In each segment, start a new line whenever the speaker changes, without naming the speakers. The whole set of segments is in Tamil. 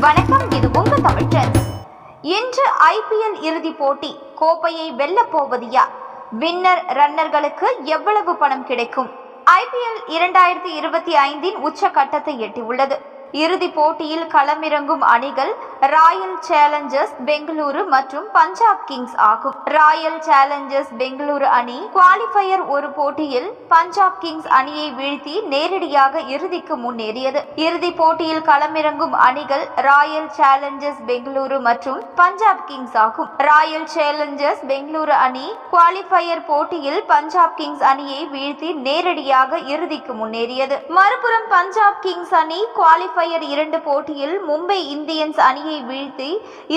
வணக்கம் இது உங்க தமிழ் ட்ரெண்ட்ஸ். இன்று ஐபிஎல் இறுதிப் போட்டி கோப்பையை வெல்ல போவது யார் வின்னர் ரன்னர்களுக்கு எவ்வளவு பணம் கிடைக்கும்? ஐபிஎல் இரண்டாயிரத்தி இருபத்தி ஐந்தின் உச்சகட்டத்தை எட்டியுள்ளது. இறுதிப் போட்டியில் களமிறங்கும் அணிகள் ராயல் சேலஞ்சர்ஸ் பெங்களூரு மற்றும் பஞ்சாப் கிங்ஸ் ஆகும். ராயல் சேலஞ்சர்ஸ் பெங்களூரு அணி குவாலிஃபயர் ஒரு போட்டியில் பஞ்சாப் கிங்ஸ் அணியை வீழ்த்தி நேரடியாக இறுதிக்கு முன்னேறியது. இறுதிப் போட்டியில் களமிறங்கும் அணிகள் ராயல் சேலஞ்சர்ஸ் பெங்களூரு மற்றும் பஞ்சாப் கிங்ஸ் ஆகும். ராயல் சேலஞ்சர்ஸ் பெங்களூரு அணி குவாலிஃபயர் போட்டியில் பஞ்சாப் கிங்ஸ் அணியை வீழ்த்தி நேரடியாக இறுதிக்கு முன்னேறியது. மறுபுறம் பஞ்சாப் கிங்ஸ் அணி குவாலிஃபயர் இரண்டு போட்டியில் மும்பை இந்தியன்ஸ் அணி அணியை வீழ்த்தி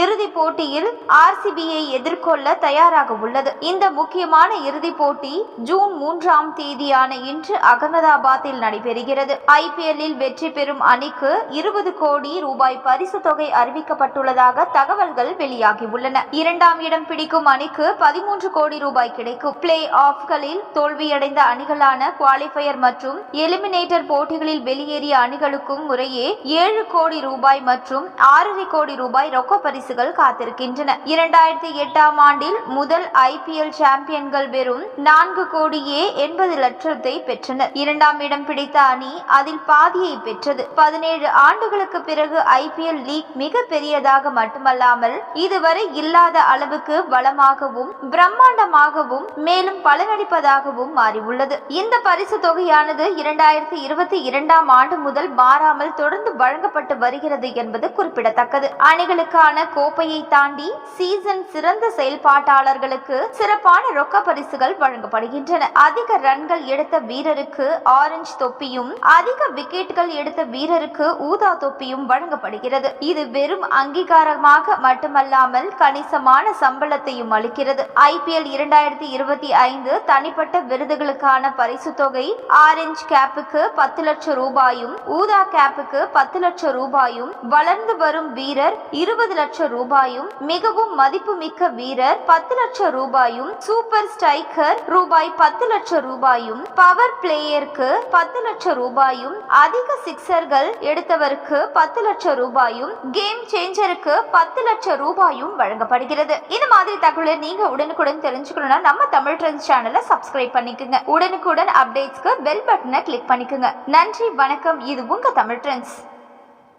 இறுதிப் போட்டியில் ஆர்சிபியை எதிர்கொள்ள தயாராக உள்ளது. இந்த முக்கியமான இறுதிப் போட்டி ஜூன் மூன்றாம் தேதியான இன்று அகமதாபாத்தில் நடைபெறுகிறது. ஐபிஎல்லில் வெற்றி பெறும் அணிக்கு இருபது கோடி ரூபாய் பரிசு தொகை அறிவிக்கப்பட்டுள்ளதாக தகவல்கள் வெளியாகியுள்ளன. இரண்டாம் இடம் பிடிக்கும் அணிக்கு பதிமூன்று கோடி ரூபாய் கிடைக்கும். பிளே ஆஃப்களில் தோல்வியடைந்த அணிகளான குவாலிஃபயர் மற்றும் எலிமினேட்டர் போட்டிகளில் வெளியேறிய அணிகளுக்கும் முறையே ஏழு கோடி ரூபாய் மற்றும் ஆறரை கோடி ரூபாய் ரொக்க பரிசுகள் காத்திருக்கின்றன. இரண்டாயிரத்தி எட்டாம் ஆண்டில் முதல் ஐபிஎல் சாம்பியன்கள் வெறும் நான்கு கோடியே எண்பது லட்சத்தை பெற்றனர். இரண்டாம் இடம் பிடித்த அணி அதில் பாதியை பெற்றது. பதினேழு ஆண்டுகளுக்கு பிறகு ஐபிஎல் லீக் மிக பெரியதாக மட்டுமல்லாமல் இதுவரை இல்லாத அளவுக்கு வளமாகவும் பிரம்மாண்டமாகவும் மேலும் பலனளிப்பதாகவும் மாறியுள்ளது. இந்த பரிசு தொகையானது இரண்டாயிரத்தி இருபத்தி இரண்டாம் ஆண்டு முதல் மாறாமல் தொடர்ந்து வழங்கப்பட்டு வருகிறது என்பது குறிப்பிடத்தக்கது. அணிகளுக்கான கோப்பையை தாண்டி சீசன் சிறந்த செயல்பாட்டாளர்களுக்கு சிறப்பான ரொக்க பரிசுகள் வழங்கப்படுகின்றன. அதிக ரன்கள் எடுத்த வீரருக்கு ஆரஞ்சு தொப்பியும் அதிக விக்கெட்டுகள் எடுத்த வீரருக்கு ஊதா தொப்பியும் வழங்கப்படுகிறது. இது வெறும் அங்கீகாரமாக மட்டுமல்லாமல் கணிசமான சம்பளத்தையும் அளிக்கிறது. ஐபிஎல் இரண்டாயிரத்தி இருபத்தி ஐந்து தனிப்பட்ட விருதுகளுக்கான பரிசு தொகை ஆரஞ்சு கேப்புக்கு பத்து லட்சம் ரூபாயும் ஊதா கேப்புக்கு பத்து லட்சம் ரூபாயும் வளர்ந்து வரும் வீரர் இருபது லட்சம் ரூபாயும் மிகவும் மதிப்புமிக்க வீரர் பத்து லட்சம் ரூபாயும் சூப்பர் ஸ்ட்ரைக்கர் ரூபாய் பத்து லட்சம் ரூபாயும் பவர் பிளேயருக்கு பத்து லட்சம் ரூபாயும் அதிக சிக்சர்கள் எடுத்தவருக்கு பத்து லட்சம் ரூபாயும் கேம் சேஞ்சருக்கு பத்து லட்சம் ரூபாயும் வழங்கப்படுகிறது. இந்த மாதிரி தகவலை நீங்க உடனுக்குடன் தெரிஞ்சுக்கணும்னா நம்ம தமிழ் ட்ரெண்ட்ஸ் சேனலை சப்ஸ்கிரைப் பண்ணிக்கோங்க. உடனுக்குடன் அப்டேட்ஸ்க்கு பெல் பட்டனை கிளிக் பண்ணிக்கோங்க. நன்றி வணக்கம். இது உங்க தமிழ் ட்ரெண்ட்ஸ்.